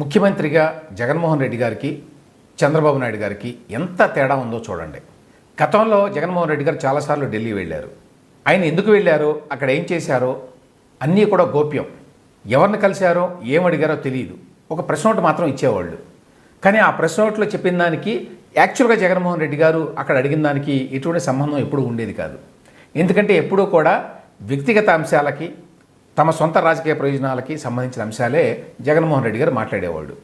ముఖ్యమంత్రిగా జగన్మోహన్ రెడ్డి గారికి చంద్రబాబు నాయుడు గారికి ఎంత తేడా ఉందో చూడండి. గతంలో జగన్మోహన్ రెడ్డి గారు చాలాసార్లు ఢిల్లీ వెళ్ళారు. ఆయన ఎందుకు వెళ్ళారో అక్కడ ఏం చేశారో అన్నీ కూడా గోప్యం. ఎవరిని కలిశారో ఏం అడిగారో తెలియదు. ఒక ప్రెస్ నోట్ మాత్రం ఇచ్చేవాళ్ళు. కానీ ఆ ప్రెస్ నోట్లో చెప్పిన దానికి యాక్చువల్గా జగన్మోహన్ రెడ్డి గారు అక్కడ అడిగిన దానికి ఎటువంటి సంబంధం ఎప్పుడూ ఉండేది కాదు. ఎందుకంటే ఎప్పుడూ కూడా వ్యక్తిగత అంశాలకి తమ సొంత రాజకీయ ప్రయోజనాలకి సంబంధించిన అంశాలే జగన్మోహన్ రెడ్డి గారు మాట్లాడేవాడు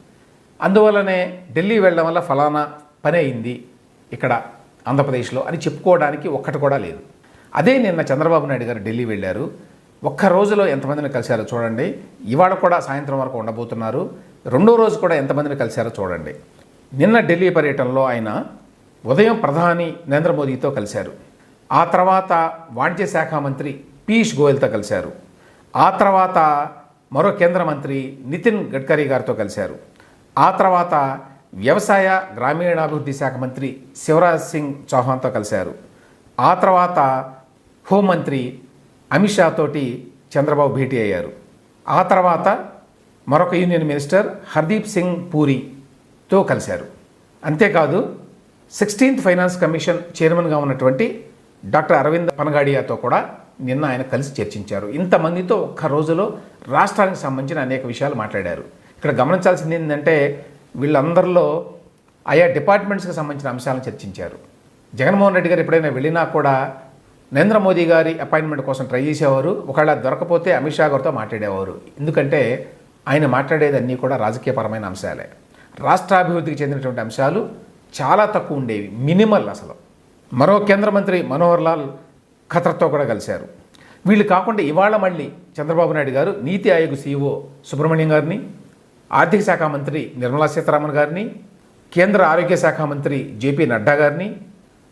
అందువల్లనే ఢిల్లీ వెళ్ళడం వల్ల ఫలానా పని అయింది ఇక్కడ ఆంధ్రప్రదేశ్లో అని చెప్పుకోవడానికి ఒక్కటి కూడా లేదు. అదే నిన్న చంద్రబాబు నాయుడు గారు ఢిల్లీ వెళ్ళారు. ఒక్క రోజులో ఎంతమందిని కలిశారో చూడండి. ఇవాళ కూడా సాయంత్రం వరకు ఉండబోతున్నారు. రెండో రోజు కూడా ఎంతమందిని కలిశారో చూడండి. నిన్న ఢిల్లీ పర్యటనలో ఆయన ఉదయం ప్రధాని నరేంద్ర మోదీతో కలిశారు. ఆ తర్వాత వాణిజ్య శాఖ మంత్రి పీయూష్ గోయల్తో కలిశారు. ఆ తర్వాత మరో కేంద్ర మంత్రి నితిన్ గడ్కరీ గారితో కలిశారు. ఆ తర్వాత వ్యవసాయ గ్రామీణాభివృద్ధి శాఖ మంత్రి శివరాజ్ సింగ్ చౌహాన్తో కలిశారు. ఆ తర్వాత హోంమంత్రి అమిత్ షా తోటి చంద్రబాబు భేటీ అయ్యారు. ఆ తర్వాత మరొక యూనియన్ మినిస్టర్ హర్దీప్ సింగ్ పూరితో కలిశారు. అంతేకాదు సిక్స్టీన్త్ ఫైనాన్స్ కమిషన్ చైర్మన్గా ఉన్నటువంటి డాక్టర్ అరవింద్ పనగాడియాతో కూడా నిన్న ఆయన కలిసి చర్చించారు. ఇంతమందితో ఒక్క రోజులో రాష్ట్రానికి సంబంధించిన అనేక విషయాలు మాట్లాడారు. ఇక్కడ గమనించాల్సింది ఏంటంటే వీళ్ళందరిలో ఆయా డిపార్ట్మెంట్స్కి సంబంధించిన అంశాలను చర్చించారు. జగన్మోహన్ రెడ్డి గారు ఎప్పుడైనా వెళ్ళినా కూడా నరేంద్ర మోదీ గారి అపాయింట్మెంట్ కోసం ట్రై చేసేవారు. ఒకవేళ దొరకపోతే అమిత్ షా గారితో మాట్లాడేవారు. ఎందుకంటే ఆయన మాట్లాడేదన్నీ కూడా రాజకీయపరమైన అంశాలే. రాష్ట్రాభివృద్ధికి చెందినటువంటి అంశాలు చాలా తక్కువ ఉండేవి. మినిమల్ అసలు. మరో కేంద్ర మంత్రి మనోహర్ లాల్ ఖతర్తో కూడా కలిశారు. వీళ్ళు కాకుండా ఇవాళ మళ్ళీ చంద్రబాబు నాయుడు గారు నీతి ఆయోగ్ సీఈఓ సుబ్రహ్మణ్యం గారిని ఆర్థిక శాఖ మంత్రి నిర్మలా సీతారామన్ గారిని కేంద్ర ఆరోగ్య శాఖ మంత్రి జేపీ నడ్డా గారిని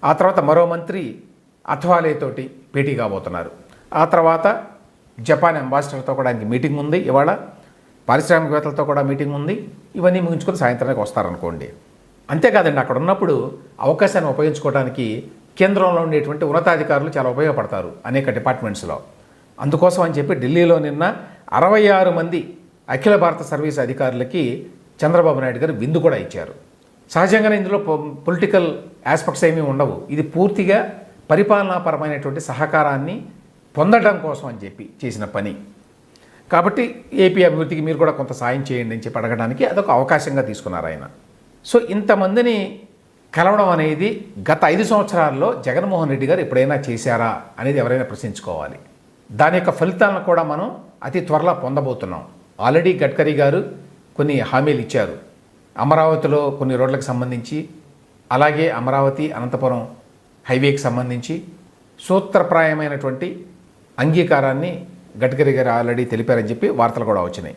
ఆ తర్వాత మరో మంత్రి అథ్వాలేతోటి భేటీ కాబోతున్నారు. ఆ తర్వాత జపాన్ అంబాసిడర్తో కూడా ఆయనకి మీటింగ్ ఉంది ఇవాళ. పారిశ్రామికవేత్తలతో కూడా మీటింగ్ ఉంది. ఇవన్నీ ముగించుకొని సాయంత్రానికి వస్తారనుకోండి. అంతేకాదండి అక్కడ ఉన్నప్పుడు అవకాశాన్ని ఉపయోగించుకోవడానికి కేంద్రంలో ఉండేటువంటి ఉన్నతాధికారులు చాలా ఉపయోగపడతారు అనేక డిపార్ట్మెంట్స్లో. అందుకోసం అని చెప్పి ఢిల్లీలో నిన్న అరవై ఆరు మంది అఖిల భారత సర్వీస్ అధికారులకి చంద్రబాబు నాయుడు గారు విందు కూడా ఇచ్చారు. సహజంగానే ఇందులో పొలిటికల్ ఆస్పెక్ట్స్ ఏమీ ఉండవు. ఇది పూర్తిగా పరిపాలనాపరమైనటువంటి సహకారాన్ని పొందడం కోసం అని చెప్పి చేసిన పని. కాబట్టి ఏపీ అభివృద్ధికి మీరు కూడా కొంత సాయం చేయండి అని చెప్పి అడగడానికి అదొక అవకాశంగా తీసుకున్నారు ఆయన. సో ఇంతమందిని కలవడం అనేది గత ఐదు సంవత్సరాల్లో జగన్మోహన్ రెడ్డి గారు ఎప్పుడైనా చేశారా అనేది ఎవరైనా ప్రశ్నించుకోవాలి. దాని యొక్క ఫలితాలను కూడా మనం అతి త్వరలో పొందబోతున్నాం. ఆల్రెడీ గడ్కరీ గారు కొన్ని హామీలు ఇచ్చారు. అమరావతిలో కొన్ని రోడ్లకు సంబంధించి అలాగే అమరావతి అనంతపురం హైవేకి సంబంధించి సూత్రప్రాయమైనటువంటి అంగీకారాన్ని గడ్కరీ గారు ఆల్రెడీ తెలిపారని చెప్పి వార్తలు కూడా వచ్చినాయి.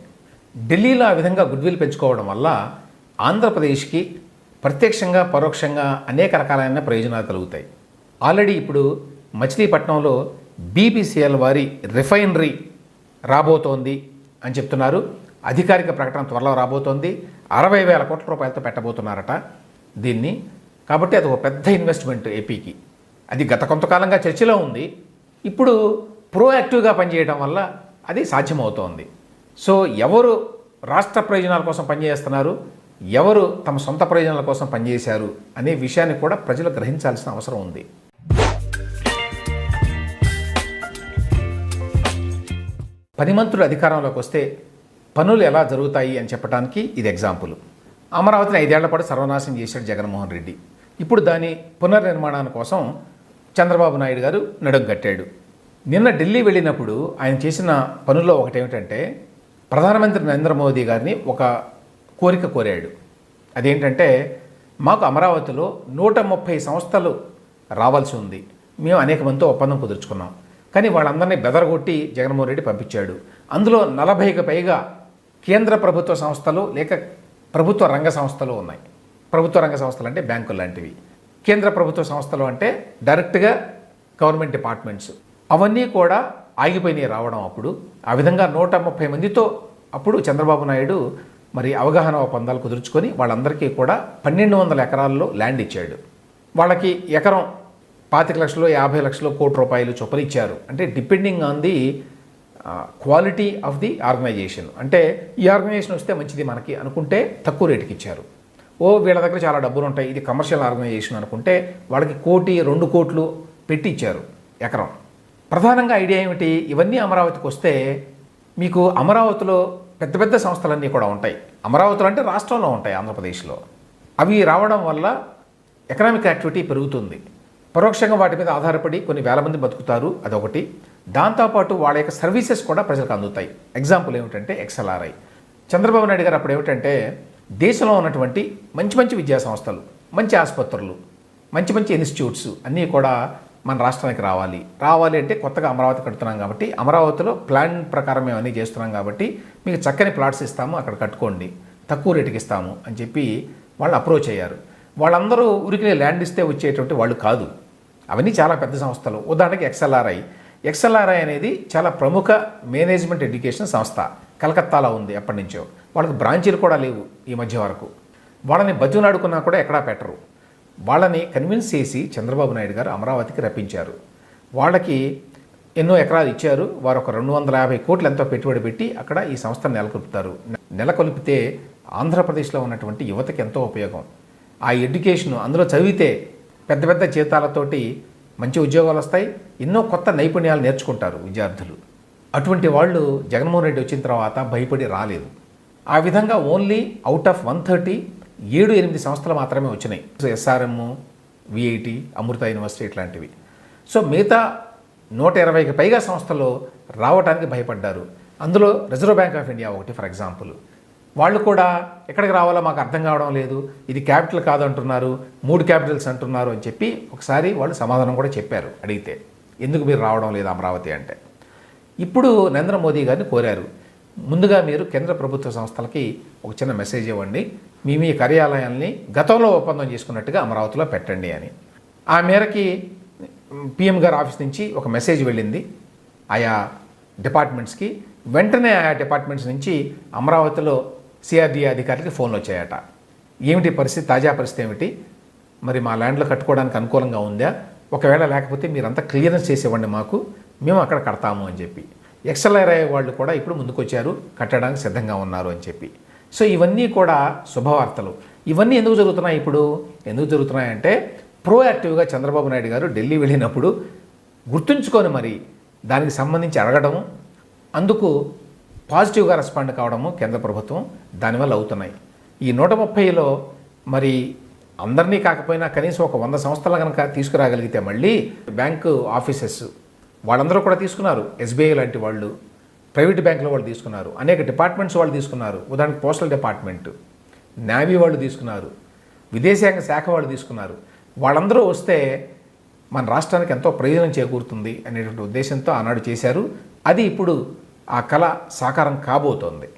ఢిల్లీలో ఆ విధంగా గుడ్విల్ పెంచుకోవడం వల్ల ఆంధ్రప్రదేశ్కి ప్రత్యక్షంగా పరోక్షంగా అనేక రకాలైన ప్రయోజనాలు కలుగుతాయి. ఆల్రెడీ ఇప్పుడు మచిలీపట్నంలో బీపీసీఎల్ వారి రిఫైనరీ రాబోతోంది అని చెప్తున్నారు. అధికారిక ప్రకటన త్వరలో రాబోతోంది. అరవై వేల కోట్ల రూపాయలతో పెట్టబోతున్నారట దీన్ని. కాబట్టి అది ఒక పెద్ద ఇన్వెస్ట్మెంట్ ఏపీకి అది గత కొంతకాలంగా చర్చలో ఉంది. ఇప్పుడు ప్రోయాక్టివ్గా పనిచేయడం వల్ల అది సాధ్యమవుతోంది. సో ఎవరు రాష్ట్ర ప్రయోజనాల కోసం పనిచేస్తున్నారు? ఎవరు తమ సొంత ప్రయోజనాల కోసం పనిచేశారు అనే విషయాన్ని కూడా ప్రజలు గ్రహించాల్సిన అవసరం ఉంది. పది మంత్రులు అధికారంలోకి వస్తే పనులు ఎలా జరుగుతాయి అని చెప్పడానికి ఇది ఎగ్జాంపుల్ అమరావతిని ఐదేళ్ళ పాటు సర్వనాశనం చేశాడు జగన్మోహన్ రెడ్డి. ఇప్పుడు దాని పునర్నిర్మాణాన్ని కోసం చంద్రబాబు నాయుడు గారు నడుం కట్టాడు. నిన్న ఢిల్లీ వెళ్ళినప్పుడు ఆయన చేసిన పనుల్లో ఒకటేమిటంటే ప్రధానమంత్రి నరేంద్ర మోదీ గారిని ఒక కోరిక కోరాడు. అదేంటంటే మాకు అమరావతిలో నూట ముప్పై సంస్థలు రావాల్సి ఉంది. మేము అనేక మందితో ఒప్పందం కుదుర్చుకున్నాం. కానీ వాళ్ళందరినీ బెదరగొట్టి జగన్మోహన్ రెడ్డి పంపించాడు. అందులో నలభైకి పైగా కేంద్ర ప్రభుత్వ సంస్థలు లేక ప్రభుత్వ రంగ సంస్థలు ఉన్నాయి. ప్రభుత్వ రంగ సంస్థలు అంటే బ్యాంకులు లాంటివి. కేంద్ర ప్రభుత్వ సంస్థలు అంటే డైరెక్ట్గా గవర్నమెంట్ డిపార్ట్మెంట్స్. అవన్నీ కూడా ఆగిపోయినాయి రావడం అప్పుడు. ఆ విధంగా నూట ముప్పై మందితో అప్పుడు చంద్రబాబు నాయుడు మరి అవగాహన ఒప్పందాలు కుదుర్చుకొని వాళ్ళందరికీ కూడా పన్నెండు వందల ఎకరాల్లో ల్యాండ్ ఇచ్చాడు. వాళ్ళకి ఎకరం పాతిక లక్షలు యాభై లక్షలు కోటి రూపాయలు చొప్పున ఇచ్చారు. అంటే depending on the quality of the organization. అంటే ఈ ఆర్గనైజేషన్ వస్తే మంచిది మనకి అనుకుంటే తక్కువ రేటుకి ఇచ్చారు. ఓ వీళ్ళ దగ్గర చాలా డబ్బులు ఉంటాయి ఇది కమర్షియల్ ఆర్గనైజేషన్ అనుకుంటే వాళ్ళకి కోటి రెండు కోట్లు పెట్టి ఇచ్చారు ఎకరం. ప్రధానంగా ఐడియా ఏమిటి? ఇవన్నీ అమరావతికి వస్తే మీకు అమరావతిలో పెద్ద పెద్ద సంస్థలన్నీ కూడా ఉంటాయి. అమరావతిలో అంటే రాష్ట్రంలో ఉంటాయి ఆంధ్రప్రదేశ్లో. అవి రావడం వల్ల ఎకనామిక్ యాక్టివిటీ పెరుగుతుంది. పరోక్షంగా వాటి మీద ఆధారపడి కొన్ని వేల మంది బతుకుతారు అదొకటి. దాంతోపాటు వాళ్ళ యొక్క సర్వీసెస్ కూడా ప్రజలకు అందుతాయి. ఎగ్జాంపుల్ ఏమిటంటే ఎక్స్ఎల్ఆర్ఐ. చంద్రబాబు నాయుడు గారు అప్పుడు ఏమిటంటే దేశంలో ఉన్నటువంటి మంచి మంచి విద్యా సంస్థలు మంచి ఆసుపత్రులు మంచి మంచి ఇన్స్టిట్యూట్స్ అన్నీ కూడా మన రాష్ట్రానికి రావాలి. రావాలి అంటే కొత్తగా అమరావతి కడుతున్నాం కాబట్టి అమరావతిలో ప్లాన్ ప్రకారం మేము అన్నీ చేస్తున్నాం కాబట్టి మీకు చక్కని ప్లాట్స్ ఇస్తాము అక్కడ కట్టుకోండి. తక్కువ రేటుకి ఇస్తాము అని చెప్పి వాళ్ళు అప్రోచ్ అయ్యారు. వాళ్ళందరూ ఉరికి ల్యాండ్ ఇస్తే వచ్చేటువంటి వాళ్ళు కాదు. అవన్నీ చాలా పెద్ద సంస్థలు. ఉదాహరణకి ఎక్స్ఎల్ఆర్ఐ. ఎక్స్ఎల్ఆర్ఐ అనేది చాలా ప్రముఖ మేనేజ్మెంట్ ఎడ్యుకేషన్ సంస్థ. కలకత్తాలో ఉంది ఎప్పటి నుంచో. వాళ్ళకి బ్రాంచీలు కూడా లేవు ఈ మధ్య వరకు. వాళ్ళని బతిమలాడుకున్నా కూడా ఎక్కడా పెట్టరు. వాళ్ళని కన్విన్స్ చేసి చంద్రబాబు నాయుడు గారు అమరావతికి రప్పించారు. వాళ్ళకి ఎన్నో ఎకరాలు ఇచ్చారు. వారు ఒక రెండు వందల యాభై కోట్లు ఎంతో పెట్టుబడి పెట్టి అక్కడ ఈ సంస్థను నెలకొల్పుతారు. నెలకొల్పితే ఆంధ్రప్రదేశ్లో ఉన్నటువంటి యువతకి ఎంతో ఉపయోగం. ఆ ఎడ్యుకేషన్ అందులో చదివితే పెద్ద పెద్ద జీతాలతోటి మంచి ఉద్యోగాలు వస్తాయి. ఎన్నో కొత్త నైపుణ్యాలు నేర్చుకుంటారు విద్యార్థులు. అటువంటి వాళ్ళు జగన్మోహన్ రెడ్డి వచ్చిన తర్వాత భయపడి రాలేదు. ఆ విధంగా only out of one thirty ఏడు ఎనిమిది సంస్థలు మాత్రమే వచ్చినాయి. So SRM VIT Amrita university ఇట్లాంటివి. సో మిగతా నూట ఇరవైకి పైగా సంస్థలు రావడానికి భయపడ్డారు. అందులో రిజర్వ్ బ్యాంక్ ఆఫ్ ఇండియా ఒకటి ఫర్ ఎగ్జాంపుల్. వాళ్ళు కూడా ఎక్కడికి రావాలో మాకు అర్థం కావడం లేదు. ఇది క్యాపిటల్ కాదంటున్నారు. మూడు క్యాపిటల్స్ అంటున్నారు అని చెప్పి ఒకసారి వాళ్ళు సమాధానం కూడా చెప్పారు అడిగితే. ఎందుకు మీరు రావడం లేదు అమరావతి అంటే? ఇప్పుడు నరేంద్ర మోదీ గారిని కోరారు. ముందుగా మీరు కేంద్ర ప్రభుత్వ సంస్థలకి ఒక చిన్న మెసేజ్ ఇవ్వండి. మీ మీ కార్యాలయాల్ని గతంలో ఒప్పందం చేసుకున్నట్టుగా అమరావతిలో పెట్టండి అని. ఆ మేరకి పిఎం గారి ఆఫీస్ నుంచి ఒక మెసేజ్ వెళ్ళింది. ఆయా డిపార్ట్మెంట్స్కి వెంటనే ఆయా డిపార్ట్మెంట్స్ నుంచి అమరావతిలో సిఆర్డీఏ అధికారులకి ఫోన్లు వచ్చాయట. ఏమిటి పరిస్థితి? తాజా పరిస్థితి ఏమిటి? మరి మా ల్యాండ్లో కట్టుకోవడానికి అనుకూలంగా ఉందా? ఒకవేళ లేకపోతే మీరంతా క్లియరెన్స్ చేసేవ్వండి మాకు. మేము అక్కడ కడతాము అని చెప్పి. ఎక్స్ఎల్ఆర్ఐ వాళ్ళు కూడా ఇప్పుడు ముందుకొచ్చారు. కట్టడానికి సిద్ధంగా ఉన్నారు అని చెప్పి. సో ఇవన్నీ కూడా శుభవార్తలు. ఇవన్నీ ఎందుకు జరుగుతున్నాయి ఇప్పుడు? ఎందుకు జరుగుతున్నాయంటే ప్రోయాక్టివ్గా చంద్రబాబు నాయుడు గారు ఢిల్లీ వెళ్ళినప్పుడు గుర్తుంచుకొని మరి దానికి సంబంధించి అడగడము అందుకు పాజిటివ్గా రెస్పాండ్ కావడము కేంద్ర ప్రభుత్వం దానివల్ల అవుతున్నాయి. ఈ నూట ముప్పైలో మరి అందరినీ కాకపోయినా కనీసం ఒక వంద సంస్థలు కనుక తీసుకురాగలిగితే మళ్ళీ బ్యాంకు ఆఫీసెస్ వాళ్ళందరూ కూడా తీసుకున్నారు. ఎస్బీఐ లాంటి వాళ్ళు. ప్రైవేట్ బ్యాంకులో వాళ్ళు తీసుకున్నారు. అనేక డిపార్ట్మెంట్స్ వాళ్ళు తీసుకున్నారు. ఉదాహరణకు పోస్టల్ డిపార్ట్మెంట్ నేవీ వాళ్ళు తీసుకున్నారు విదేశాంగ శాఖ వాళ్ళు తీసుకున్నారు. వాళ్ళందరూ వస్తే మన రాష్ట్రానికి ఎంతో ప్రయోజనం చేకూరుతుంది అనేటువంటి ఉద్దేశంతో ఆనాడు చేశారు. అది ఇప్పుడు ఆ కళ సాకారం కాబోతోంది.